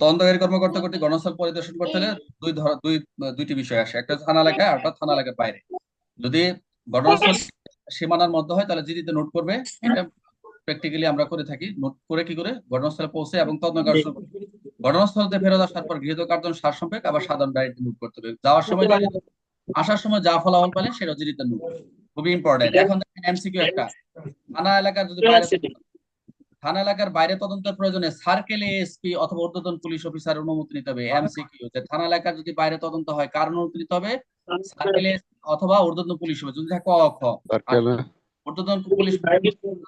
তদন্তকারী কর্মকর্তা কর্তৃক ঘটনাস্থল পরিদর্শন করতে হলে দুই ধর দুই দুইটি বিষয় আসে। একটা থানা এলাকায় আর থানা এলাকার বাইরে। যদি ঘটনাস্থল সীমানার মধ্যে হয় তাহলে জিডিতে নোট করবে। এটা প্র্যাকটিক্যালি আমরা করে থাকি। নোট করে কি করে? ঘটনাস্থলে পৌঁছে এবং তদন্ত। ঘটনাস্থলতে ফেরত আসার পর গৃহীত কার্যন সারসংক্ষেপ আবার সাধারণ ডায়েরিতে নোট করতে হবে। যাওয়ার সময় আসার সময় যা ফলাফল পেলেন সেটা জিডিতে নোট খুবই ইম্পর্টেন্ট এখন দেখেন এমসিকিউ একটা। থানা এলাকার যদি বাইরে থানা এলাকার বাইরে তদন্তের প্রয়োজনে সার্কেল এসপি অথবা ঊর্ধ্বতন পুলিশ অফিসার অনুমতি নিতে হবে। এমসিকিউ যে থানা এলাকার যদি বাইরে তদন্ত হয় কার অনুমতি নিতে হবে? সার্কেল অথবা ঊর্ধ্বতন পুলিশ হবে। যদি থাকে অ খ। আর ঊর্ধ্বতন পুলিশ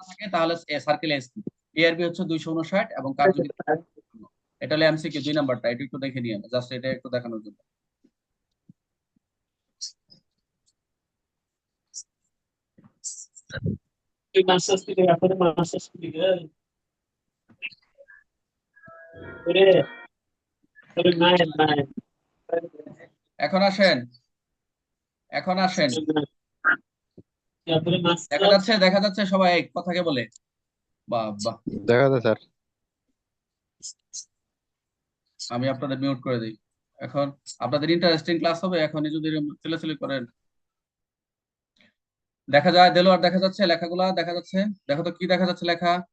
থাকে তাহলে সার্কেল এসপি এআরবি হচ্ছে দুইশো উনষাট এবং কার যদি এটা হলো এমসিকিউ দুই নাম্বারটা। এটা একটু দেখে নিয়ে জাস্ট এটা একটু দেখানোর জন্য। Foi mais fácil pegar, foi এখন আসেন। এখন আসেন। দেখা যাচ্ছে দেখা যাচ্ছে সবাই এই কথাকে বলে। বাবা দেখা স্যার। আমি আপনাদের মিউট করে দিই। এখন আপনাদের ইন্টারেস্টিং ক্লাস হবে এখনই যদি ছেলেছেলে করেন। দেখা যায় দেলোয়ার দেখা যাচ্ছে লেখাগুলা দেখা যাচ্ছে। দেখো তো কি দেখা যাচ্ছে লেখা?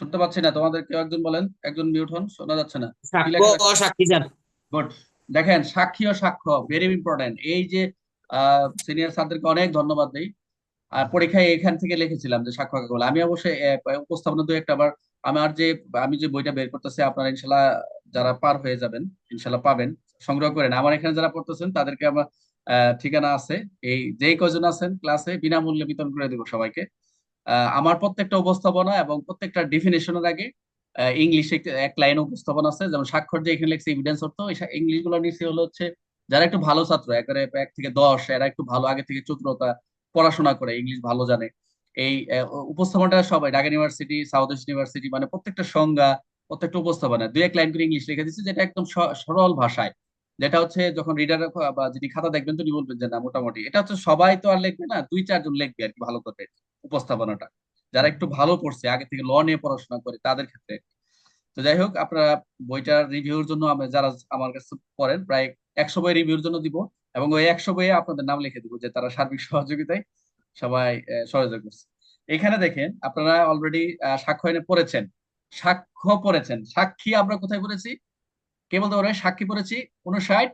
শুনতে পাচ্ছি না তোমাদের কেউ একজন বলেন একজন মিউট হন শোনা যাচ্ছে না। গুড দেখেন সাক্ষী ও সাক্ষ্য ভেরি ইম্পর্টেন্ট এই যে সিনিয়র স্যারদেরকে অনেক ধন্যবাদ দেই। আর পরীক্ষায় এখান থেকে লিখেছিলাম যে সাক্ষ্য কাকে বলে আমি অবশ্যই উপস্থাপনা দু একটা আবার আমার যে আমি যে বইটা বের করতেছি আপনারা ইনশাল্লাহ যারা পার হয়ে যাবেন ইনশাল্লাহ পাবেন সংগ্রহ করেন। আমার এখানে যারা পড়তেছেন তাদেরকে আমার আহ, ঠিকানা আছে। এই যেই কজন আছেন ক্লাসে বিনামূল্যে বিতরণ করে দেবো সবাইকে। আমার প্রত্যেকটা উপস্থাপনা এবং প্রত্যেকটা ডিফিনেশনের আগে ইংলিশে এক লাইন উপস্থাপনা আছে। যেমন স্বাক্ষর যে এখানে লেখছে এভিডেন্স অর্থ। ইংলিশগুলো নিচে হলো হচ্ছে, যারা একটু ভালো ছাত্র, একবারে এক থেকে দশ, এরা একটু ভালো, আগে থেকে চতুরতা, পড়াশোনা করে ইংলিশ ভালো জানে। এই উপস্থাপনাটা সবাই, Dhaka university south east university মানে প্রত্যেকটা সংজ্ঞা, প্রত্যেকটা উপস্থাপনা, দুই এক লাইন করে ইংলিশ লিখে দিচ্ছে, যেটা একদম সরল ভাষায়। যেটা হচ্ছে যখন রিডার বা যিনি খাতা দেখবেন, তিনি বলবেন যে, না, মোটামুটি। এটা হচ্ছে সবাই তো আর লিখবে না, দুই চারজন লিখবে আর কি, ভালো করে। উপস্থাপনাটা। যারা একটু ভালো পড়ছে আগে থেকে ল নিয়ে পড়াশোনা করে তাদের ক্ষেত্রে। তো যাই হোক আপনারা বইটার রিভিউর জন্য যারা আমার কাছে পড়েন প্রায় একশো বই রিভিউর জন্য দিব এবং ওই একশো বইয়ে আপনাদের নাম লিখে দিব যে তারা সার্বিক সহযোগিতায় সবাই আহ, সহযোগিতা করছে। এখানে দেখেন আপনারা অলরেডি সাক্ষ্য এনে পড়েছেন। সাক্ষ্য পড়েছেন। সাক্ষী আমরা কোথায় পড়েছি? কে বলতে পারবে সাক্ষী পড়েছি। উনষাট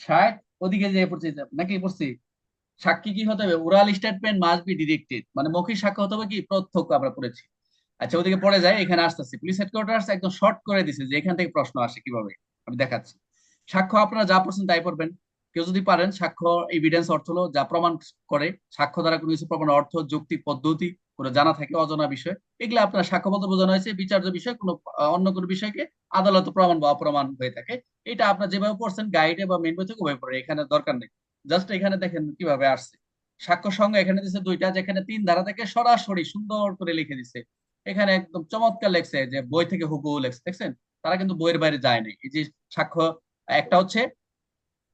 ষাট ওদিকে যে পড়ছি নাকি পড়ছি? সাক্ষী কি হতে হবে? Oral statement must be directed মানে মৌখিক সাক্ষ্য হতে হবে কি? প্রত্যক্ষ আমরা পড়েছি। আচ্ছা ওদিকে পড়ে যায়, এখানে আসতেছি। পুলিশ হেডকোয়ার্টার্স একদম শর্ট করে দিছে যে এখান থেকে প্রশ্ন আসে কীভাবে? আমি দেখাচ্ছি। সাক্ষ্য আপনারা যা পড়ছেন তাই পড়বেন। কেউ যদি পারেন, সাক্ষ্য এভিডেন্স অর্থ হলো যা প্রমাণ করে, সাক্ষ্য দ্বারা কোনো কিছু প্রমাণ, অর্থ যৌক্তিক পদ্ধতি, কোনো জানা থাকে, অজানা বিষয়, এগুলো আপনার সাক্ষ্যপত্র বোঝানো হয়েছে, বিচার্য বিষয়, কোনো অন্য কোনো বিষয়কে আদালত প্রমাণ বা অপ্রমাণ হয়ে থাকে। এটা আপনার যেভাবে পড়ছেন গাইডে বা মেন বই থেকে ওভাবে পড়ে, এখানে দরকার নেই। জাস্ট এখানে দেখেন কীভাবে আসছে। সাক্ষ্য সঙ্গে এখানে দিছে দুইটা, যেখানে তিন ধারা থেকে সরাসরি সুন্দর করে লিখে দিছে। এখানে একদম চমৎকার লেখছে যে বই থেকে হুবহু লেখছে, দেখছেন? তারা কিন্তু বইয়ের বাইরে যায় নাই। এই যে সাক্ষ্য, একটা হচ্ছে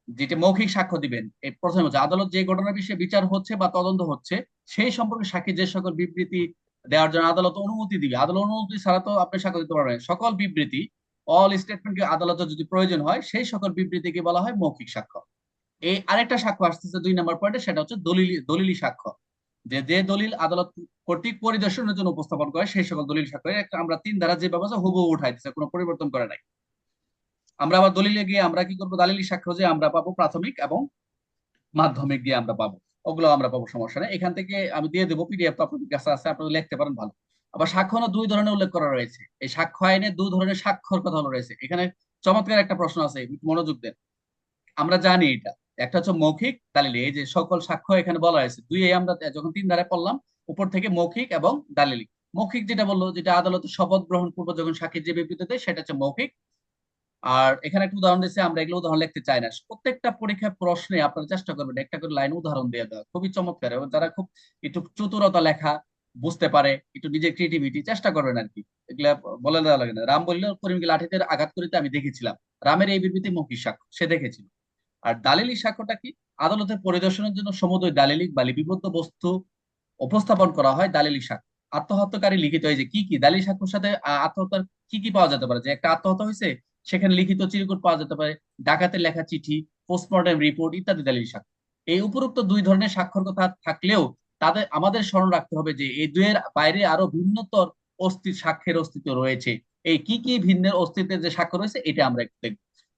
যেটা মৌখিক সাক্ষ্য দিবেন, এই প্রথম হচ্ছে আদালত যে ঘটনার বিষয়ে বিচার হচ্ছে বা তদন্ত হচ্ছে, সেই সম্পর্কে সাক্ষী যে সকল বিবৃতি দেওয়ার জন্য আদালত অনুমতি দিবে। আদালত অনুমতি ছাড়া তো আপনি সাক্ষ্য দিতে পারবেন সকল বিবৃতি অল স্টেটমেন্টকে আদালতের যদি প্রয়োজন হয়, সেই সকল বিবৃতিকে বলা হয় মৌখিক সাক্ষ্য। এই আরেকটা সাক্ষ্য আসতেছে দুই নম্বর পয়েন্টে সেটা হচ্ছে দলিল, দলিলি সাক্ষ্য। যে যে দলিল আদালত কর্তৃক পরিদর্শনের জন্য উপস্থাপন করে, সেই সকল দলিল সাক্ষ্য একটা আমরা তিন ধারা যে ব্যবস্থা হুবহু উঠাইতেছে, কোনো পরিবর্তন করে নাই। আমরা আবার দলিলে গিয়ে আমরা কি করব? দালিলি সাক্ষ্য যে আমরা পাবো প্রাথমিক এবং মাধ্যমিক গিয়ে আমরা পাবো। ওগুলো আমরা পাবো, সমস্যা নেই। এখান থেকে আমি দিয়ে দেবো পিডিএফ তো আপনাদের কাছে আছে, আপনারা লিখতে পারেন, ভালো। আবার সাক্ষ্য দুই ধরনের উল্লেখ করা রয়েছে। এই সাক্ষ্য আইনে দুই ধরনের সাক্ষর কথা রয়েছে। এখানে চমৎকার একটা প্রশ্ন আছে, মনোযোগ দেন। আমরা জানি এটা। একটা হচ্ছে মৌখিক, দালিলি। এই যে সকল সাক্ষ্য এখানে বলা হয়েছে। দুই আমরা যখন তিন ধারে পড়লাম, উপর থেকে মৌখিক এবং দালিলি। মৌখিক যেটা বলল, যেটা আদালতে শপথ গ্রহণ পূর্ব যখন সাক্ষী যে বিবৃতি দেয় সেটা হচ্ছে মৌখিক। আর এখানে একটা উদাহরণ দিয়েছে, আমরা এগুলো উদাহরণ লিখতে চাই না। প্রত্যেকটা পরীক্ষার প্রশ্নে আপনারা চেষ্টা করবেন একটা করে লাইন উদাহরণ দিয়ে দেওয়া। খুবই চমৎকার। এবং যারা খুব একটু চতুরতা লেখা বুঝতে পারে, একটু নিজের ক্রিয়েটিভিটি চেষ্টা করবেন আর কি। এগুলা বলে দেওয়া লাগে না। রাম বললে, করিমকে লাঠিতে আঘাত করিতে আমি দেখেছিলাম। রামের এই বিবৃতি মৌখিক সাক্ষ্য। সে দেখেছিল। আর দালিলি সাক্ষ্যটা কি? আদালতের পরিদর্শনের জন্য সমুদয় দালিলিক বা লিপিবদ্ধ বস্তু উপস্থাপন করা হয় দালিলি সাক্ষ্য আত্মহত্যাকারী লিখিত এই যে কি কি? দালিল সাক্ষ্যের সাথে আত্মহত্যার কি কি পাওয়া যেতে পারে? যে একটা আত্মহত্যা হয়েছে, সেখানে লিখিত চিরকুট পাওয়া যেতে পারে, ডাকাতের লেখা চিঠি পোস্টমর্টম রিপোর্ট ইত্যাদি দালিল সাক্ষ্য এই উপরোক্ত দুই ধরনের স্বাক্ষর কথা থাকলেও তাদের, আমাদের স্মরণ রাখতে হবে যে এই দুয়ের বাইরে আরও ভিন্নতর অস্তিত্ব সাক্ষ্যের অস্তিত্ব রয়েছে। এই কি কি ভিন্নের অস্তিত্বের যে স্বাক্ষর রয়েছে, এটা আমরা একটু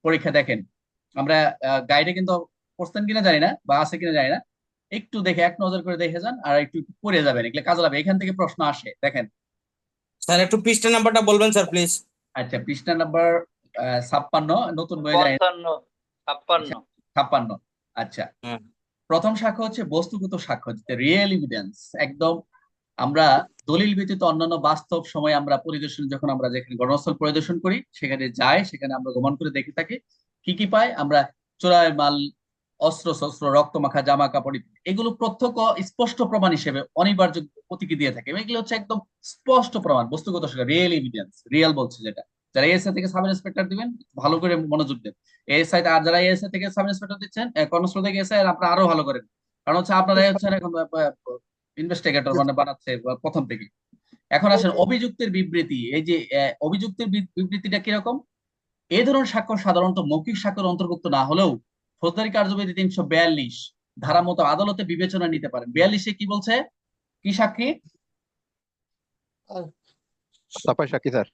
পরীক্ষা দেখেন। আমরা গাইডে কিন্তু পড়ছেন কিনা জানি না বা আছে কিনা জানি না। একটু দেখে এক নজর করে দেখে যান আর একটু পড়ে যাবেন। এগুলো কাজে লাগবে। এখান থেকে প্রশ্ন আসে দেখেন। স্যার একটু পৃষ্ঠা নাম্বারটা বলবেন স্যার প্লিজ আচ্ছা পৃষ্ঠা নাম্বার ছাপ্পান্ন নতুন বই যায় ছাপ্পান্ন। ছাপ্পান্ন আচ্ছা। প্রথম সাক্ষ্য হচ্ছে বস্তুগত সাক্ষ্য যেটা রিয়েল এভিডেন্স একদম আমরা দলিল ব্যতীত অন্যান্য বাস্তব সময় আমরা পরিদর্শন যখন আমরা যেখানে ঘটনাস্থল পরিদর্শন করি সেখানে যাই সেখানে আমরা গমন করে দেখে থাকি। কি কি পাই আমরা চোরাই মাল অস্ত্র শস্ত্র রক্তমাখা জামা কাপড় এগুলো প্রত্যক্ষ স্পষ্ট প্রমাণ হিসেবে অনিবার্য প্রতীকী দিয়ে থাকে। এগুলো হচ্ছে একদম স্পষ্ট প্রমাণ বস্তুগত রিয়েল এভিডেন্স রিয়েল বলছে যেটা। যারা এএসআই থেকে সাব ইন্সপেক্টর দিবেন ভালো করে মনোযোগ দেন। এএসআই আর যারা এএসআই থেকে সাব ইন্সপেক্টর দিচ্ছেন কর্মস্থল থেকে এসআই আপনারা আরও ভালো করেন কারণ হচ্ছে আপনারা হচ্ছেন এখন ইনভেস্টিগেটর মানে বানাচ্ছে প্রথম থেকে। এখন আসেন অভিযুক্তের বিবৃতি। এই যে অভিযুক্তের বিবৃতিটা কীরকম? এই ধরনের স্বাক্ষর সাধারণত মৌখিক স্বাক্ষর অন্তর্ভুক্ত না হলেও ফৌজদারি কার্যবিধি তিনশো বিয়াল্লিশ ধারা মতো আদালতে বিবেচনা নিতে পারেন। বিয়াল্লিশে কি বলছে? কি সাক্ষী? সাফাই সাক্ষী স্যার।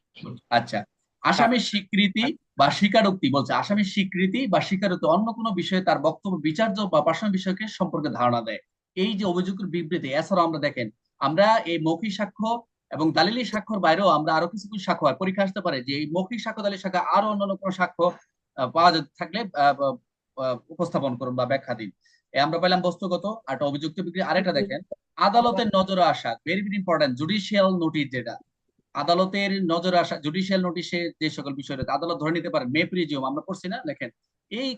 আচ্ছা। আসামির স্বীকৃতি বা স্বীকারোক্তি বলছে। আসামির স্বীকৃতি বা স্বীকারোক্তি অন্য কোনো বিষয়ে তার বক্তব্য বিচার্য বা প্রাসঙ্গিক বিষয়কে সম্পর্কে ধারণা দেয়। এই যে অভিযোগের বিবৃতি এছাড়াও আমরা দেখেন আমরা এই মৌখিক সাক্ষ্য এবং দালিলি স্বাক্ষর বাইরেও আমরা আরও কিছু কিছু সাক্ষ্য হয় পরীক্ষা আসতে পারে যে এই মৌখিক সাক্ষ্য দালিল সাক্ষ্য আরও অন্যান্য কোনো সাক্ষ্য পাওয়া থাকলে উপস্থাপন করুন বা ব্যাখ্যা দিন। আমরা পেলাম বস্তুগত আরেকটা অভিযুক্ত বিক্রি আরেকটা দেখেন। আদালতের নজরে আসা very very important judicial notice যেটা। আদালতের নজরে আসা জুডিশিয়াল নোটিশে যে সকল বিষয় রয়েছে আদালত ধরে নিতে পারে মে প্রিজিয়ম আমরা পড়ছি না দেখেন। এই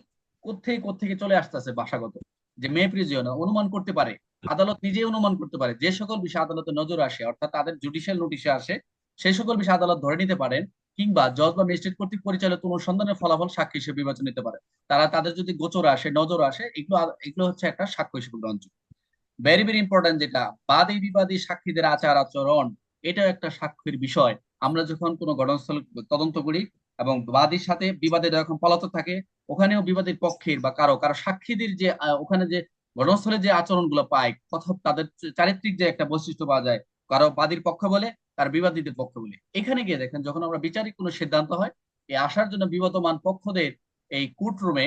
কোথেকে কোথেকে চলে আসতেছে ভাষাগত যে মে প্রিজিয়ম অনুমান করতে পারে। আদালত নিজেই অনুমান করতে পারে, যে সকল বিষয় আদালতে নজর আসে, অর্থাৎ তাদের জুডিশিয়াল নোটিশে আসে, সেই সকল বিষয় আদালত ধরে নিতে পারেন, কিংবা জজ বা ম্যাজিস্ট্রেট কর্তৃক পরিচালিত অনুসন্ধানের ফলাফল সাক্ষী হিসেবে বিবেচনা নিতে পারে। তারা তাদের যদি গোচর আসে, নজর আসে, এগুলো এগুলো হচ্ছে একটা সাক্ষ্য হিসেবে গ্রহণযোগ্য। ভেরি ভেরি ইম্পর্টেন্ট যেটা, বাদী বিবাদী সাক্ষীদের আচার আচরণ, এটাও একটা সাক্ষীর বিষয়। আমরা যখন কোনো ঘটনাস্থল তদন্ত করি এবং বাদীর সাথে বিবাদের যখন পলাতক থাকে, ওখানেও বিবাদের পক্ষের বা কারও কারও সাক্ষীদের যে ওখানে যে ঘটনাস্থলে যে আচরণগুলো পায় কথা তাদের চারিত্রিক যে একটা বৈশিষ্ট্য পাওয়া যায়, কারও বাদীর পক্ষ বলে, তার বিবাদীদের পক্ষ বলে। এখানে গিয়ে দেখেন, যখন আমরা বিচারিক কোনো সিদ্ধান্ত হয়, এই আসার জন্য বিবদমান পক্ষদের এই কোর্টরুমে,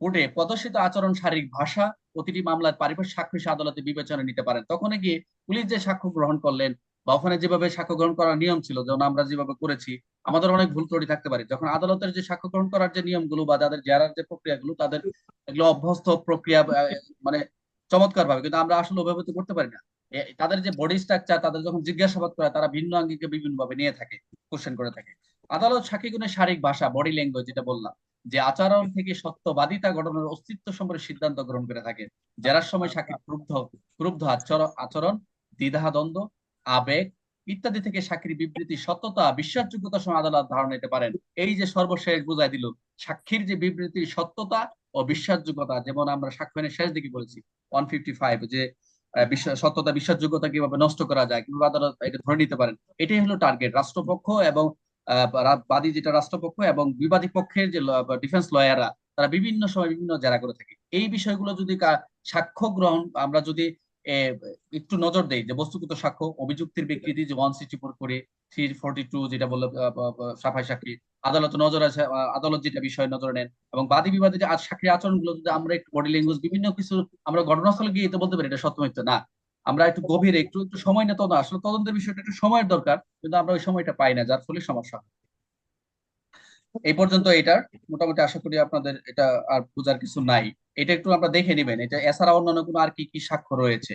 কোর্টে প্রদর্শিত আচরণ, শারীরিক ভাষা, প্রতিটি মামলার পারিপার্শ্বিক সাক্ষী আদালতে বিবেচনা নিতে পারেন। তখন গিয়ে পুলিশ যে সাক্ষ্য গ্রহণ করলেন বা ওখানে যেভাবে সাক্ষ্য গ্রহণ করার নিয়ম ছিল, যেমন আমরা যেভাবে করেছি, আমাদের অনেক ভুল ত্রুটি থাকতে পারে। যখন আদালতের যে সাক্ষ্য গ্রহণ করার যে নিয়মগুলো বা তাদের জেরার যে প্রক্রিয়াগুলো, তাদের এগুলো অভ্যস্ত প্রক্রিয়া মানে চমৎকার ভাবে কিন্তু আমরা আসলে ওভাবে তো করতে পারি না। তাদের যে বডি স্ট্রাকচার তাদের যখন জিজ্ঞাসাবাদ করে, তারা ভিন্ন আঙ্গিকে বিভিন্ন ভাবে নিয়ে থাকে কোশ্চেন করে থাকে। আদালত সাক্ষীগুণের শারীরিক ভাষা বডি ল্যাঙ্গুয়েজ যেটা বললাম, যে আচরণ থেকে সত্যবাদিতা গঠনের অস্তিত্ব সম্পর্কে সিদ্ধান্ত গ্রহণ করে থাকে। জেরার সময় সাক্ষী ক্রুব্ধ ক্রুব্ধ আচরণ আচরণ, দ্বিধাদ্বন্দ্ব আবেগ ইত্যাদি থেকে সাক্ষীর বিবৃতি, সত্যতা বিশ্বাসযোগ্যতার সময় আদালত ধারণা নিতে পারেন। এই যে সর্বশেষ বুঝাই দিল, সাক্ষীর যে বিবৃতির সত্যতা ও বিশ্বাসযোগ্যতা, যেমন আমরা সাক্ষ্যয়নের শেষ দিকে বলেছি ওয়ান ফিফটি ফাইভ যে সত্যতা, বিশ্বাসযোগ্যতা কীভাবে নষ্ট করা যায়, কীভাবে আদালত এটা ধরে নিতে পারেন, এটাই হলো টার্গেট রাষ্ট্রপক্ষ এবং বাদী যেটা রাষ্ট্রপক্ষ এবং বিবাদী পক্ষের যে ডিফেন্স লয়াররা তারা বিভিন্ন সময় বিভিন্ন জেরা করে থাকে। এই বিষয়গুলো যদি সাক্ষ্য গ্রহণ, আমরা যদি একটু নজর দেই যে বস্তুগত সাক্ষ্য, অভিযুক্তির বিকৃতি যে ওয়ান সিক্সটি ফোর করে থ্রি ফোরটি টু যেটা বলল সাফাই সাক্ষী, আদালত নজর আছে আদালত যেটা বিষয় নজর নেন এবং বাদী বিবাদী যে সাক্ষীর আচরণগুলো যদি আমরা একটু বডি ল্যাঙ্গুয়েজ বিভিন্ন কিছু আমরা ঘটনাস্থলে গিয়ে তো বলতে পারি, এটা সত্য মিথ্যা না। আমরা একটু গভীরে, একটু একটু সময় নিয়ে তদন্ত আসলে তদন্তের বিষয়টা একটু সময়ের দরকার, কিন্তু আমরা ওই সময়টা পাই না, যার ফলে সমস্যা হয়। এই পর্যন্ত এটার। মোটামুটি আশা করি আপনাদের এটা আর বোঝার কিছু নাই। এটা একটু আমরা দেখে নেবেন। এটা এছাড়া অন্যান্য কোনো আর কি কি সাক্ষ্য রয়েছে?